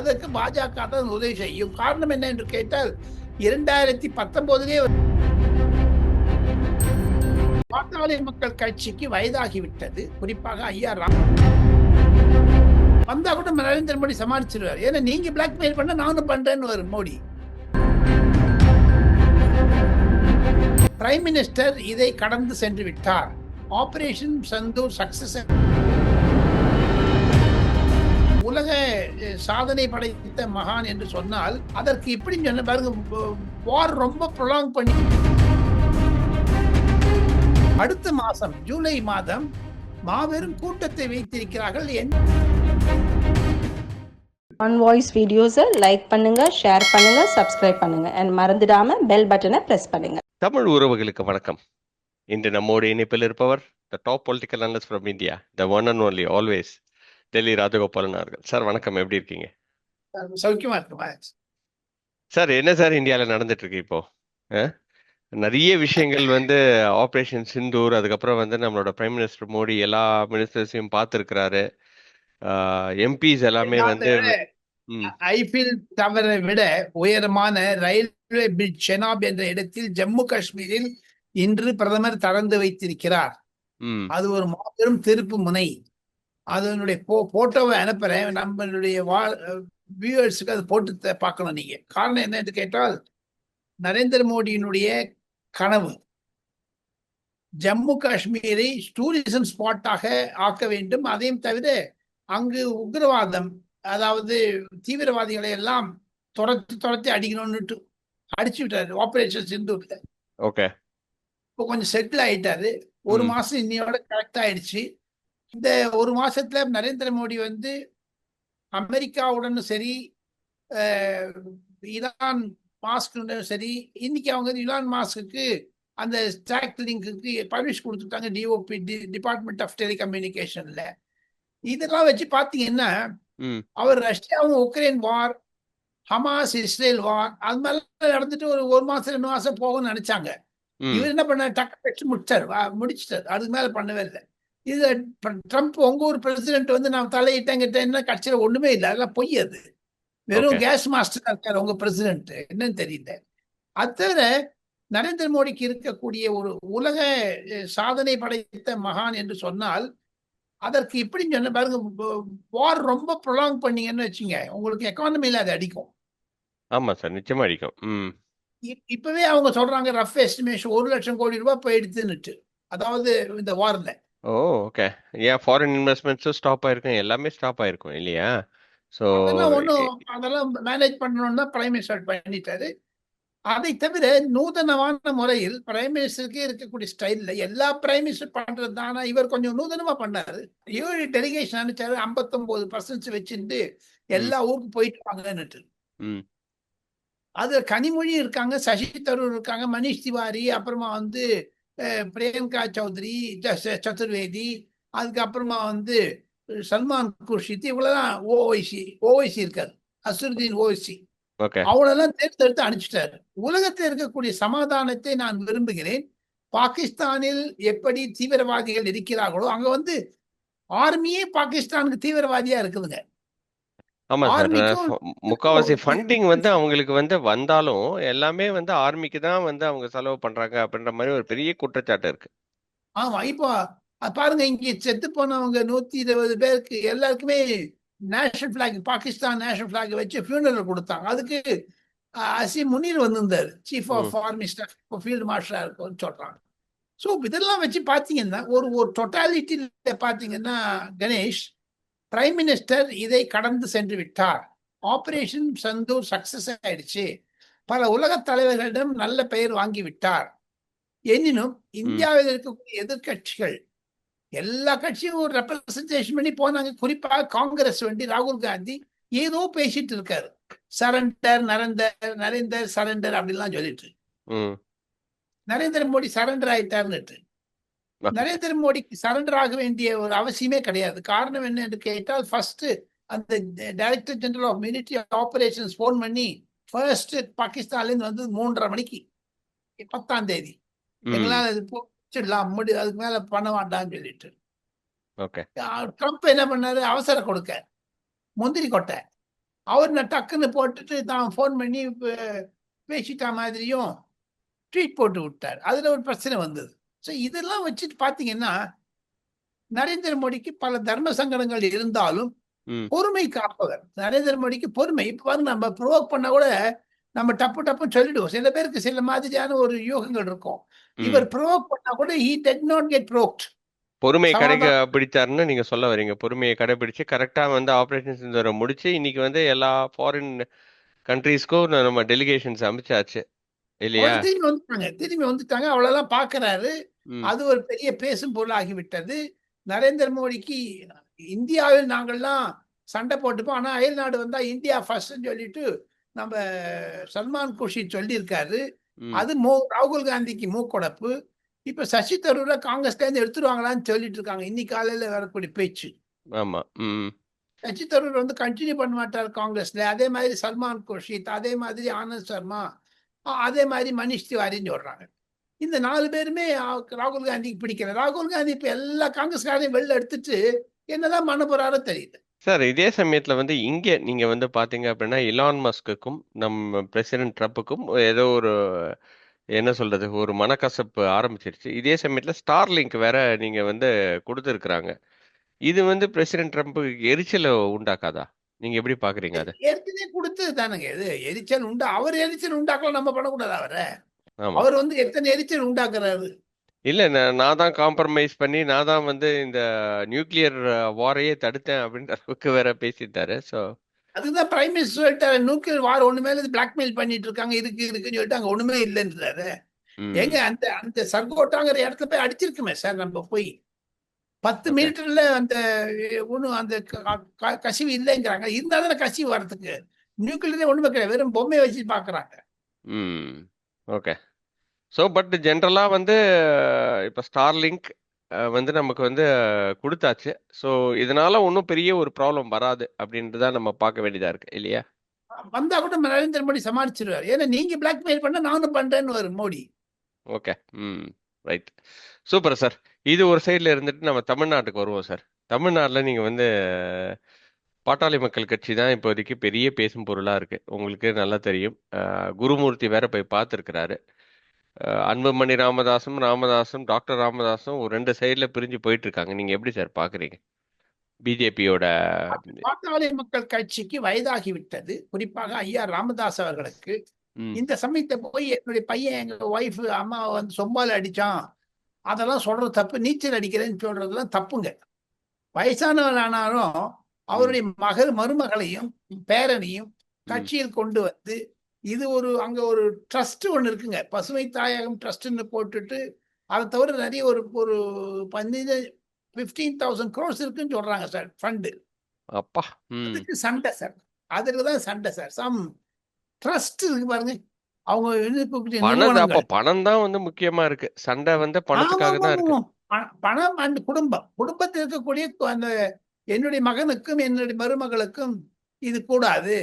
அதற்கு பாஜக தான் உதவி செய்யும். காரணம் என்ன என்று கேட்டால் இரண்டாயிரத்தி பத்தொன்பதிலே பாட்டாளி மக்கள் கட்சிக்கு வயதாகிவிட்டது. குறிப்பாக ஐயா ராம் வந்தா கூட நரேந்திர மோடி சமாளிச்சிருவார். ஏன்னா நீங்க பிளாக்மெயில் பண்ண நானும் பண்றேன்னு வரும் மோடி. பிரைம் மினிஸ்டர் இதை கடந்து சென்று விட்டார். ஆபரேஷன் சந்தூர் சக்சஸ் உலக சாதனை படைத்த மகான் என்று சொன்னால் அதற்கு இப்படி சொன்ன பாருங்க வார் ரொம்ப ப்ரொலாங் பண்ணி. அடுத்த மாதம் ஜூலை மாதம் மாபெரும் கூட்டத்தை வைத்திருக்கிறார்கள் என் ஆன் வாய்ஸ் வீடியோஸை லைக் பண்ணுங்க ஷேர் பண்ணுங்க சப்ஸ்கிரைப் பண்ணுங்க. அண்ட் மறந்துடாம பெல் பட்டனை பிரஸ் பண்ணுங்க. தமிழ் உறவுகளுக்கு வணக்கம். இன்று நம்மோடு இணைப்பில் இருப்பவர் the top political analyst from India the one and only always Delhi Rajagopalan அவர்கள். சார் வணக்கம். எப்படி இருக்கீங்க? சௌக்கியமா இருக்குமா சார் என்ன சார் இந்தியாவில் நடந்துட்டு இருக்கு இப்போ? நிறைய விஷயங்கள் வந்து ஆப்ரேஷன் சிந்தூர் அதுக்கப்புறம் வந்து நம்மளோட பிரைம் மினிஸ்டர் மோடி எல்லா மினிஸ்டர்ஸையும் பார்த்துருக்கிறாரு. எம்பிஸ் எல்லாமே வந்து ஐபிஎல் டவரை விட உயரமான ரயில்வே பிரிட்ஜ் செனாப் என்ற இடத்தில் ஜம்மு காஷ்மீரில் இன்று பிரதமர் திறந்து வைத்திருக்கிறார். அது ஒரு மாபெரும் திருப்பு முனை. அதனுடைய போ போட்டோவை அனுப்புறேன். நம்மளுடைய வா வியூவர்ஸுக்கு அது போட்டு பார்க்கணும் நீங்க. காரணம் என்னன்னு கேட்டால் நரேந்திர மோடியினுடைய கனவு. ஜம்மு காஷ்மீரை டூரிசம் ஸ்பாட்டாக ஆக்க வேண்டும். அதையும் தவிர அங்கு உக்ரவாதம் அதாவது தீவிரவாதிகளை எல்லாம் துரத்தி துரத்தி அடிக்கணும்னுட்டு அடிச்சு விட்டாரு. ஆபரேஷன் சிந்தூர்ல. ஓகே இப்போ கொஞ்சம் செட்டில் ஆயிட்டாரு. ஒரு. மாசம் இன்னையோட கரெக்ட் ஆயிடுச்சு. இந்த ஒரு மாசத்துல நரேந்திர மோடி வந்து அமெரிக்காவுடனும் சரி ஈரான் மாஸ்க்கு சரி இன்னைக்கு அவங்க வந்து இலான் மாஸ்க்கு அந்த ஸ்டாக் லிங்க்கு பர்மிஷன் கொடுத்துட்டாங்க டிஓபி டிபார்ட்மெண்ட் ஆஃப் டெலிகம்யூனிகேஷன்ல இதெல்லாம் வச்சு பார்த்தீங்கன்னா ம். அவர் ரஷ்யாவும் Ukraine war Hamas Israel war அது மாதிரிலாம் நடந்துட்டு ஒரு ஒரு மாசம் ரெண்டு மாசம் போகும்னு நினைச்சாங்க. இவர் என்ன பண்ணார்? டக்கு முடிச்சார். முடிச்சிட்டார். அதுக்கு மேல பண்ணவே இல்லை. இது ட்ர- ட்ரம்ப் உங்க ஊர் பிரசிடென்ட் வந்து நான் தலையிட்டேங்கிட்டேன்னா கட்சியில ஒண்ணுமே இல்லை. அதெல்லாம் பொய் அது. வெறும். கேஸ் மாஸ்டர் இருக்காரு உங்க பிரசிடென்ட் என்னன்னு தெரியல. அது தவிர நரேந்திர மோடிக்கு இருக்கக்கூடிய ஒரு உலக சாதனை படைத்த மகான் என்று சொன்னால் அதற்கு இப்படி சொன்ன பாருங்க வார் ரொம்ப ப்ரொலாங் பண்ணீங்கன்னு வச்சுங்க உங்களுக்கு எக்கானமில அது அடிக்கும். ஆமா சார் நிச்சயமா அடிக்கும். இப்பவே அவங்க சொல்றாங்க ரஃப் எஸ்டிமேஷன் ஒரு லட்சம் கோடி ரூபாய் போயிடுதுன்னுட்டு அதாவது இந்த வார்ல ஓ ஓகே ஏன் ஃபாரின் இன்வெஸ்ட்மெண்ட்ஸும் ஸ்டாப் ஆயிருக்கும். எல்லாமே ஸ்டாப் ஆயிருக்கும் இல்லையா? ஸோ அதெல்லாம் ஒன்றும் அதெல்லாம் மேனேஜ் பண்ணணும்னா பிரைம் மினிஸ்டர் பண்ணிட்டாரு. அதை தவிர நூதனமான முறையில் பிரைம் மினிஸ்டருக்கே இருக்கக்கூடிய ஸ்டைல்ல எல்லா பிரைம் மினிஸ்டர் பண்றது தான். ஆனா இவர் கொஞ்சம் நூதனமா பண்ணாரு. ஏழு டெலிகேஷன் அனுப்பிச்சாரு ஐம்பத்தொன்பது பர்சன்ட் வச்சுட்டு எல்லா ஊருக்கு போயிட்டு வாங்கன்னுட்டு ம். அது கனிமொழி இருக்காங்க சசி தரூர் இருக்காங்க மனிஷ் திவாரி அப்புறமா வந்து பிரியங்கா சௌத்ரி சதுர்வேதி அதுக்கப்புறமா வந்து சல்மான் குர்ஷித் இவ்வளவுதான் ஓவைசி ஓவைசி இருக்காரு. அசுருதீன் ஓவைசி அவங்களெல்லாம் தேர்ந்தெடுத்து அனுப்பிச்சிட்டாரு. உலகத்தில் இருக்கக்கூடிய சமாதானத்தை நான் விரும்புகிறேன். பாகிஸ்தானில் எப்படி தீவிரவாதிகள் இருக்கிறார்களோ அங்க வந்து ஆர்மியே பாகிஸ்தானுக்கு தீவிரவாதியா இருக்குதுங்க. ஆமா சார். முக்காவாசி ஃபண்டிங் வந்து அவங்களுக்கு வந்து வந்தாலும் எல்லாமே வந்து ஆர்மிக்கு தான் வந்து அவங்க செலவு பண்றாங்க அப்படின்ற மாதிரி ஒரு பெரிய குற்றச்சாட்டு இருக்கு. ஆமா இப்போ பாருங்க இங்க செத்து போனவங்க நூத்தி இருபது பேருக்கு எல்லாருக்குமே national black Pakistan national black வச்சு ஃபியூனரல் கொடுத்தாங்க. அதுக்கு அசீம் முனீர் வந்திருந்தாரு. Chief of. ஆர்மி ஸ்டாஃப் இப்போ ஃபீல்டு மார்ஷலா இருக்கும்னு சொல்றாங்க. ஸோ இதெல்லாம் வச்சு பார்த்தீங்கன்னா ஒரு ஒரு டொட்டாலிட்டியில பார்த்தீங்கன்னா கணேஷ் பிரைம் மினிஸ்டர் இதை கடந்து சென்று விட்டார். ஆபரேஷன் சந்தூர் சக்சஸ் ஆயிடுச்சு. பல உலக தலைவர்களிடம் நல்ல பெயர் வாங்கி விட்டார். எனினும் இந்தியாவில் இருக்கக்கூடிய எதிர்க்கட்சிகள் எல்லா கட்சியும் ஒரு ரெப்ரசன்டேஷன் பண்ணி போனாங்க. குறிப்பாக காங்கிரஸ் வேண்டி ராகுல் காந்தி ஏதோ பேசிட்டு இருக்காரு. சரண்டர் நரந்தர் நரேந்தர் சரண்டர் அப்படிலாம் சொல்லிட்டு. நரேந்திர மோடி சரண்டர் ஆயிட்டாருன்னுட்டு. நரேந்திர மோடிக்கு சரண்டர் ஆக வேண்டிய ஒரு அவசியமே கிடையாது. காரணம் என்ன என்று கேட்டால் ஃபர்ஸ்ட் அந்த director general of military operations phone பண்ணி ஃபர்ஸ்ட் பாகிஸ்தான்ல இருந்து வந்து மூன்றரை மணிக்கு பத்தாம் தேதி. எங்களால் அது போச்சிடலாம் முடி அதுக்கு மேல பண்ண வேண்டாம்னு சொல்லிட்டு. ட்ரம்ப் என்ன பண்ணாரு? அவசர கொடுக்க. முந்திரி கொட்டை. அவர் நான் டக்குன்னு போட்டுட்டு தான் ஃபோன் பண்ணி பேசிட்டா மாதிரியும் ட்வீட் போட்டு விட்டார். அதுல ஒரு பிரச்சனை வந்தது. ஸோ இதெல்லாம் வச்சுட்டு பார்த்தீங்கன்னா நரேந்திர மோடிக்கு பல தர்ம சங்கடங்கள் இருந்தாலும். பொறுமை காப்பவர். நரேந்திர மோடிக்கு பொறுமை. இப்ப பாருங்க நம்ம ப்ரோவோக் பண்ணா கூட நம்ம டப்பு டப்புன்னு சொல்லிடுவோம். சில பேருக்கு சில மாதிரியான ஒரு யூகங்கள் இருக்கும். இவர் ப்ரோவோக் பண்ணா கூட he did not get provoked. பொறுமையை. கடைபிடிச்சாருன்னு நீங்க சொல்ல வரீங்க. பொறுமையை கடைபிடிச்சு கரெக்டா வந்து ஆபரேஷன் சிந்தூரை முடிச்சு இன்னைக்கு வந்து எல்லா ஃபாரின் கண்ட்ரீஸ்க்கும் நம்ம டெலிகேஷன்ஸ் அமைச்சாச்சு இல்லையா? திரும்பி வந்துட்டாங்க. திரும்பி வந்துட்டாங்க. அவ்வளவுதான் பாக்குறாரு அது ஒரு பெரிய பேசும் பொருளாகிவிட்டது. நரேந்திர மோடிக்கு இந்தியாவில் நாங்கள்லாம் சண்டை போட்டுப்போம். ஆனா அயல் நாடு வந்தா இந்தியா ஃபர்ஸ்ட்னு சொல்லிட்டு நம்ம சல்மான் குஷி சொல்லியிருக்காரு. அது மோ ராகுல் காந்திக்கு மூக்கொடப்பு. இப்ப சசி தரூரை காங்கிரஸ்ல இருந்து எடுத்துருவாங்களான்னு சொல்லிட்டு இருக்காங்க இன்னைக்கு காலையில வரக்கூடிய பேச்சு. ஆமா. சசி தரூர் வந்து கண்டினியூ பண்ண மாட்டார் காங்கிரஸ்ல. அதே மாதிரி சல்மான் குர்ஷித் அதே மாதிரி ஆனந்த் சர்மா அதே மாதிரி மனிஷ் திவாரின்னு சொல்கிறாங்க இந்த நாலு பேருமே ராகுல் காந்திக்கு பிடிக்கல. ராகுல் காந்தி இப்போ எல்லா காங்கிரஸ்காரையும் வெளில எடுத்துட்டு என்னதான் பண்ண போறாரோ தெரியல. சார் இதே சமயத்துல வந்து இங்க நீங்க வந்து பாத்தீங்க அப்படின்னா இலான் மஸ்குக்கும் நம்ம பிரசிடென்ட் ட்ரம்ப்புக்கும் ஏதோ ஒரு என்ன சொல்றது ஒரு மனக்கசப்பு ஆரம்பிச்சிருச்சு. இதே சமயத்துல ஸ்டார்லிங்க் வேற நீங்க வந்து கொடுத்துருக்குறாங்க. இது வந்து பிரசிடென்ட் ட்ரம்ப்புக்கு எரிச்சலை உண்டாக்காதா? நீங்க எப்படி பாக்குறீங்க அதை? ஏற்கனவே கொடுத்தது தானுங்க. இது எரிச்சல் உண்டா அவர் எரிச்சல் உண்டாக்கலாம் நம்ம பண்ணக்கூடாது அவரை. அவர் வந்து எத்தனை எரிச்சல் உண்டாக்குறாரு? இல்ல நான் தான் காம்ப்ரமைஸ் பண்ணி நான் தான் வந்து இந்த நியூக்ளியர் வாரையே தடுத்தேன் அப்படின்ற அளவுக்கு வேற பேசிட்டாரு. ஸோ அதுதான் பிரைம் மினிஸ்டர் சொல்லிட்டாரு நியூக்ளியர் வார் ஒண்ணுமே இல்லை பிளாக்மெயில் பண்ணிட்டு இருக்காங்க. இருக்கு இருக்குன்னு சொல்லிட்டு அங்க ஒண்ணுமே இல்லைன்றாரு. எங்க அந்த அந்த சர்கோட்டாங்கிற இடத்துல போய் அடிச்சிருக்குமே சார் நம்ம போய். பத்து. மீட்டர்ல அந்த ஒன்றும் அந்த கசிவு இல்லைங்கிறாங்க. இருந்தாலும் தானே கசிவு வர்றதுக்கு நியூக்ளியரே ஒண்ணுமே கிடையாது வெறும் பொம்மையை வச்சு பாக்குறாங்க. ம். ஓகே ஸோ பட் ஜென்ரலாக வந்து இப்போ ஸ்டார்லிங்க் வந்து நமக்கு வந்து கொடுத்தாச்சு. ஸோ இதனால ஒன்றும் பெரிய ஒரு ப்ராப்ளம் வராது அப்படின்ட்டு தான் நம்ம பார்க்க வேண்டியதாக இருக்கு இல்லையா? வந்தா கூட நரேந்திர மோடி சமாளிச்சிருவாரு. ஏன்னா நீங்க பிளாக்மெயில் பண்ண நானும் பண்றேன்னு வரும் மோடி. ஓகே ம். ரைட் சூப்பர் சார் இது ஒரு சைடில் இருந்துட்டு நம்ம தமிழ்நாட்டுக்கு வருவோம் சார் தமிழ்நாட்டில் நீங்கள் வந்து பாட்டாளி மக்கள் கட்சி தான் இப்போதைக்கு பெரிய பேசும் பொருளாக இருக்கு. உங்களுக்கு நல்லா தெரியும். குருமூர்த்தி வேற போய் பார்த்துருக்கிறாரு. அன்புமணி ராமதாசும் ராமதாசும் டாக்டர் ராமதாசும் ஒரு ரெண்டு சைடில் பிரிஞ்சு போயிட்டு இருக்காங்க நீங்கள் எப்படி சார் பார்க்குறீங்க? பிஜேபியோட பாட்டாளி மக்கள் கட்சிக்கு வயதாகி விட்டது குறிப்பாக ஐயா ராமதாஸ் அவர்களுக்கு. இந்த சமயத்தை போய் என்னுடைய பையன் எங்க ஒய்ஃப் அம்மா வந்து சொம்பால் அடிச்சான். அதெல்லாம் சொல்றது தப்பு. நீச்சல் அடிக்கிறேன்னு சொல்றதெல்லாம் தப்புங்க. வயசானவர் ஆனாலும் அவருடைய மகள் மருமகளையும் பேரனையும் கட்சியில் கொண்டு வந்து இது ஒரு அங்க ஒரு ட்ரஸ்ட் ஒன்று இருக்குங்க. பசுமை தாயகம் ட்ரஸ்ட்னு போட்டுட்டு அதை தவிர நிறைய ஒரு ஒரு பதினஞ்சு ஃபிஃப்டீன் தௌசண்ட் க்ரோஸ் இருக்குன்னு சொல்றாங்க சார் ஃபண்டு அப்பா. அதுக்கு சண்டை சார். அதுக்கு தான் சண்டை சார். சம் ட்ரஸ்ட் இருக்கு பாருங்க. அவங்க தான் அப்போ. பணம் தான் வந்து முக்கியமா இருக்கு. சண்டை வந்து பணத்துக்காக தான் இருக்கு. பணம் அண்ட் குடும்பம். குடும்பத்தில் இருக்கக்கூடிய அந்த என்னுடைய மகனுக்கும் என்னுடைய மருமகளுக்கும் இது கூடாது.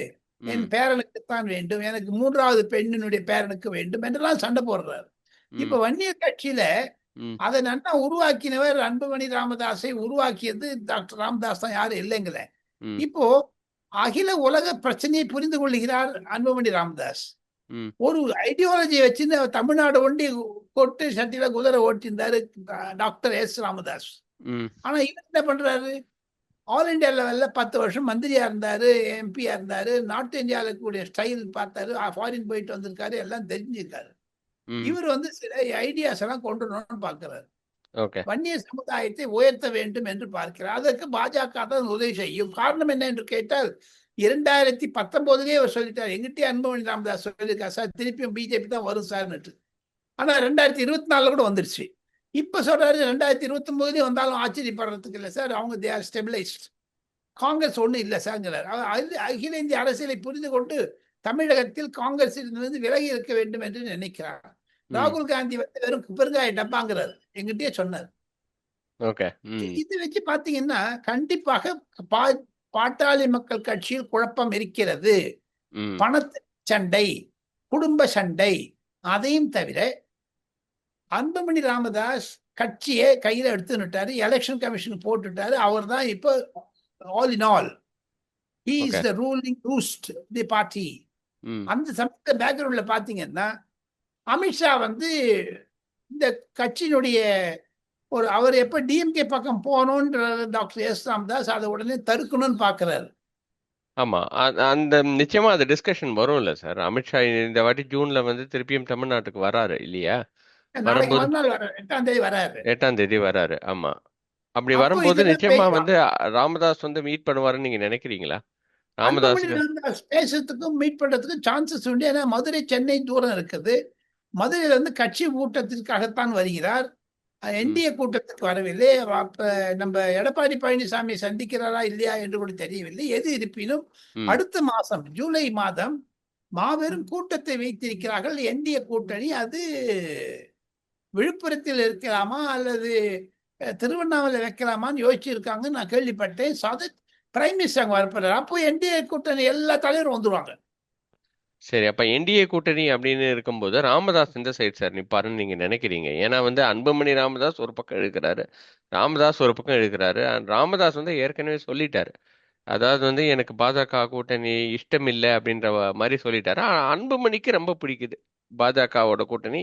என் பேரனுக்கு தான் வேண்டும். எனக்கு மூன்றாவது பெண்ணினுடைய பேரனுக்கு வேண்டும் என்றெல்லாம் சண்டை போடுறாரு. இப்ப வன்னியர் கட்சியில அதை நன்னா உருவாக்கினவர் அன்புமணி ராமதாஸை உருவாக்கியது டாக்டர் ராமதாஸ் தான் யாரும் இல்லைங்கல ம். இப்போ அகில உலக பிரச்சனையை புரிந்து கொள்கிறார் அன்புமணி ராமதாஸ். ஒரு ஐடியாலஜி வச்சுன்னு தமிழ்நாடு ஒண்டி கொட்டு சட்டியில குதிரை ஓட்டியிருந்தாரு டாக்டர் எஸ். ராமதாஸ். ஆனா இவர் என்ன பண்றாரு? ஆல் இந்தியா லெவல்ல பத்து வருஷம் மந்திரியா இருந்தாரு எம்பியா இருந்தாரு நார்த் இந்தியாவில் இருக்கக்கூடிய ஸ்டைல் பார்த்தாரு ஃபாரின் போயிட்டு வந்திருக்காரு எல்லாம் தெரிஞ்சிருக்காரு இவர் வந்து சில ஐடியாஸ் எல்லாம் கொண்டு வரணும்னு பார்க்கிறாரு. ஓகே. வன்னிய சமுதாயத்தை உயர்த்த வேண்டும் என்று பார்க்கிறார். அதற்கு பாஜக தான் உதவி செய்யும். காரணம் என்ன என்று கேட்டால் இரண்டாயிரத்தி பத்தொன்பதுலயே அவர் சொல்லிட்டார். எங்கிட்டே அன்புமணி ராமதாஸ் சொல்லியிருக்கார். சார் திருப்பியும் பிஜேபி தான் வரும் சார்னுட்டு ஆனா ரெண்டாயிரத்தி இருபத்தி நாலுல கூட வந்துருச்சு. இப்ப சொல்றாரு ரெண்டாயிரத்தி இருபத்தி ஒன்பதுலயும் வந்தாலும் ஆச்சரியப்படுறதுக்கு இல்லை சார். அவங்க தே ஆர் ஸ்டெபிளைஸ்ட் காங்கிரஸ் ஒண்ணும் இல்லை சார்ங்கிறார். அவர் அகில- இந்திய அரசியலை புரிந்து கொண்டு தமிழகத்தில் காங்கிரஸிலிருந்து விலகி இருக்க வேண்டும் என்று நினைக்கிறார். ராகுல் காந்தி வந்து வெறும் பெருங்காய டப்பாங்கிறார். எங்கிட்டயே சொன்னார். இது வச்சு பாத்தீங்கன்னா கண்டிப்பாக பா பாட்டாளி மக்கள் கட்சியில் குழப்பம் இருக்கிறது. பணத்து சண்டை குடும்ப சண்டை அதையும் தவிர அன்புமணி ராமதாஸ் கட்சியை கையில எடுத்துட்டாரு எலெக்ஷன் கமிஷன் போட்டுட்டாரு. அவர் தான் இப்போ all in all he is. The ruling roost the party அந்த சமயத்துல பேக்ரவுண்ட்ல பாத்தீங்கன்னா அமித்ஷா வந்து இந்த கட்சியினுடைய ஒரு அவர் எப்ப டிஎம்கே பக்கம் போகணுன்ற டாக்டர் எஸ் ராமதாஸ் அதை உடனே தடுக்கணும்னு பாக்குறாரு. ஆமா அ- அந்த நிச்சயமா அது டிஸ்கஷன் வரும்ல சார். அமித்ஷா இந்த வாட்டி ஜூன்ல வந்து திருப்பியும் தமிழ்நாட்டுக்கு வராரு இல்லையா? வரும்போது- எட்டாம் தேதி வராரு. எட்டாம் தேதி வராரு ஆமா. அப்படி அப்போ வரும்போது நிச்சயமா. வந்து ராமதாஸ் வந்து மீட் பண்ணுவாருன்னு நீங்க நினைக்கிறீங்களா? ராமதாஸ் பேசுறதுக்கும் மீட் பண்றதுக்கும் சான்சஸ் உண்டு. ஏன்னா மதுரை சென்னை தூரம் இருக்குது. மதுரையில இருந்து கட்சி கூட்டத்திற்காகத்தான் வருகிறார். என்டிஏ கூட்டத்துக்கு வரவில்லை. அப்ப நம்ம எடப்பாடி பழனிசாமி சந்திக்கிறாரா இல்லையா என்று கூட தெரியவில்லை. எது இருப்பினும் அடுத்த மாதம் ஜூலை மாதம் மாபெரும் கூட்டத்தை வைத்திருக்கிறார்கள் என்டிஏ கூட்டணி. அது விழுப்புரத்தில் இருக்கலாமா அல்லது திருவண்ணாமலை வைக்கலாமான்னு யோசிச்சிருக்காங்க நான் கேள்விப்பட்டேன். சத பிரைம் மினிஸ்டர் அங்கே வரப்படுறாரு அப்போ என்டிஏ கூட்டணி எல்லா தலைவரும் வந்துருவாங்க. சரி அப்ப என்டிஏ கூட்டணி அப்படின்னு இருக்கும்போது ராமதாஸ் எந்த சைடு சார் நிப்பாருன்னு நீங்க நினைக்கிறீங்க? ஏன்னா வந்து அன்புமணி ராமதாஸ் ஒரு பக்கம் எடுக்கிறாரு ராமதாஸ் ஒரு பக்கம் and ராமதாஸ் வந்து ஏற்கனவே சொல்லிட்டாரு. அதாவது வந்து எனக்கு பாஜக கூட்டணி இஷ்டம் இல்லை அப்படின்ற மாதிரி சொல்லிட்டாரு. அன்புமணிக்கு ரொம்ப பிடிக்குது பாஜகவோட கூட்டணி.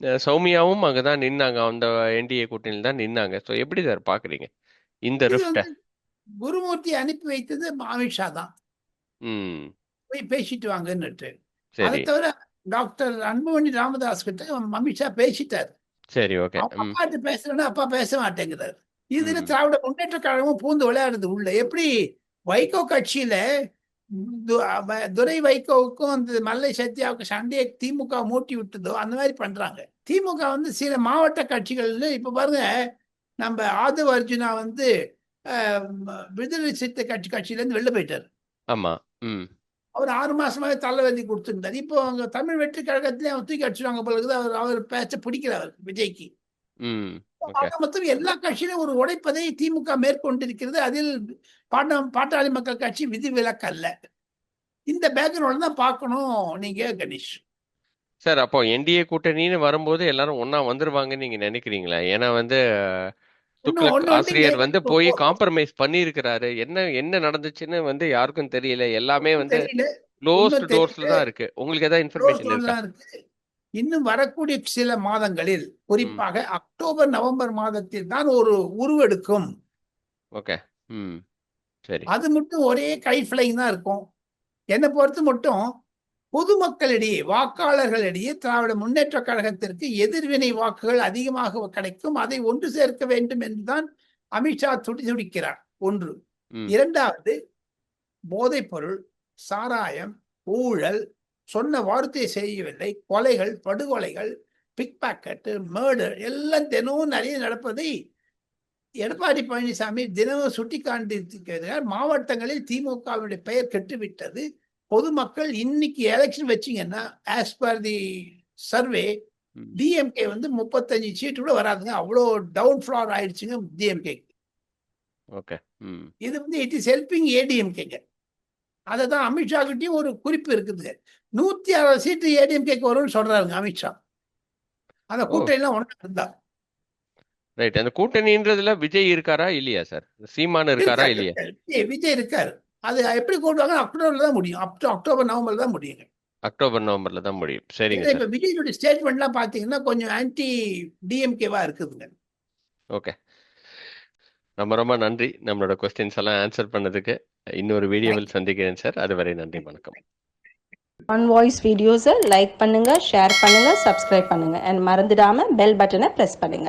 சௌமியாவும் அங்கதான் நின்னாங்க. அந்த என்டிஏ கூட்டணியில் தான் நின்னாங்க. ஸோ எப்படி சார் பாக்குறீங்க இந்த ரிஃப்ட குருமூர்த்தி அனுப்பி வைத்தது அமித்ஷா தான். ம். போய் பேசிட்டு வாங்கன்னுட்டு அதை தவிர டாக்டர் அன்புமணி ராமதாஸ் கிட்ட அமித்ஷா பேசிட்டார். சரி ஓகே. அப்பாட்டு பேசுறேன்னா அப்பா பேச மாட்டேங்கிறார். இதுல. திராவிட முன்னேற்ற கழகமும் பூந்து விளையாடுது உள்ள. எப்படி வைகோ கட்சியில துரை வைகோவுக்கும் அந்த மல்லை சத்யாவுக்கும் சண்டையை திமுக மூட்டி விட்டதோ அந்த மாதிரி பண்றாங்க. திமுக வந்து சில மாவட்ட கட்சிகள்ல இப்ப பாருங்க நம்ம ஆதவ அர்ஜுனா வந்து விடுதலை சிறுத்தை கட்சி கட்சியில இருந்து வெளில போயிட்டார். ஆமா. அவர் ஆறு மாசமாவே தலைவலி கொடுத்துருந்தார். இப்போ அவங்க தமிழ் வெற்றி கழகத்திலே அவர் தூக்கி அடிச்சுவாங்க போல இருக்குது. அவர் அவர் பேச்ச பிடிக்கல அவர் விஜய்க்கு. மொத்தம் எல்லா கட்சியிலும் ஒரு உடைப்பதை திமுக மேற்கொண்டிருக்கிறது. அதில் பாட்டம் பாட்டாளி மக்கள் கட்சி விதி விலக்கு அல்ல இந்த பேக்ரவுண்ட் தான் பார்க்கணும் நீங்க கணேஷ். சார் அப்போ என்டிஏ கூட்டணின்னு வரும்போது எல்லாரும் ஒண்ணா வந்துருவாங்கன்னு நீங்க நினைக்கிறீங்களா? ஏன்னா வந்து துக்ளக் ஆசிரியர் வந்து போய் காம்ப்ரமைஸ் பண்ணியிருக்கிறாரு. என்ன என்ன நடந்துச்சுன்னு வந்து யாருக்கும் தெரியல. எல்லாமே வந்து க்ளோஸ்டு டோர்ஸ்ல. தான் இருக்கு. உங்களுக்கு ஏதாவது இன்ஃபர்மேஷன் இருக்கு? இன்னும் வரக்கூடிய சில மாதங்களில் குறிப்பாக அக்டோபர் நவம்பர் மாதத்தில் தான் ஒரு உருவெடுக்கும். ஓகே. ம். சரி. அது மட்டும் ஒரே கை ஃபிளைங் தான் இருக்கும். என்னை பொறுத்து மட்டும் பொதுமக்களிடையே வாக்காளர்களிடையே திராவிட முன்னேற்ற கழகத்திற்கு எதிர்வினை வாக்குகள் அதிகமாக கிடைக்கும். அதை ஒன்று சேர்க்க வேண்டும் என்றுதான் அமித்ஷா துடி துடிக்கிறார். ஒன்று. இரண்டாவது போதைப் பொருள் சாராயம் ஊழல் சொன்ன வார்த்தை செய்யவில்லை. கொலைகள் படுகொலைகள் பிக் பாக்கெட்டு மர்டர் எல்லாம் தினமும் நிறைய நடப்பதை எடப்பாடி பழனிசாமி தினமும் சுட்டி காண்பித்திருக்கிறார் மாவட்டங்களில் திமுகவுடைய பெயர் கெட்டுவிட்டது. பொதுமக்கள் இன்னைக்கு எலெக்ஷன் வச்சீங்கன்னா as per the survey. DMK வந்து முப்பத்தஞ்சு சீட்டு கூட வராதுங்க. அவ்வளோ டவுன் ஃப்ளார் ஆயிடுச்சுங்க டிஎம்கே ஓகே இது வந்து இட் இஸ் ஹெல்பிங் ஏடிஎம்கேங்க அதை தான் அமித்ஷா கிட்டயும் ஒரு குறிப்பு இருக்குது நூத்தி அறுபது சீட்டு ஏடிஎம்கேக்கு வரும்னு சொல்றாருங்க அமித்ஷா அந்த. கூட்டணிலாம் ஒன்றா இருந்தா. ரைட் அந்த கூட்டணின்றதுல விஜய் இருக்காரா இல்லையா சார் சீமான் இருக்காரா இல்லையா? விஜய் இருக்காரு. அது எப்படி கூட்டுவாங்க அக்டோபர்ல தான் முடியும். அப் அக்டோபர் நவம்பர்ல தான் முடியுங்க. அக்டோபர் நவம்பர்ல தான் முடியும். சரிங்க இப்ப விஜயோட ஸ்டேட்மெண்ட்லாம் பாத்தீங்கன்னா கொஞ்சம் ஆன்டி டிஎம்கேவா இருக்குதுங்க. ஓகே. ரொம்ப ரொம்ப நன்றி. நம்மளோட கொஸ்டின்ஸ் எல்லாம் ஆன்சர் பண்ணதுக்கு. இன்னொரு வீடியோவில் சந்திக்கிறேன் சார். அதுவரை நன்றி வணக்கம். ஆன் வாய்ஸ் வீடியோஸை லைக் பண்ணுங்க ஷேர் பண்ணுங்க சப்ஸ்கிரைப் பண்ணுங்க. அண்ட் மறந்துடாம பெல் பட்டனை ப்ரெஸ் பண்ணுங்க.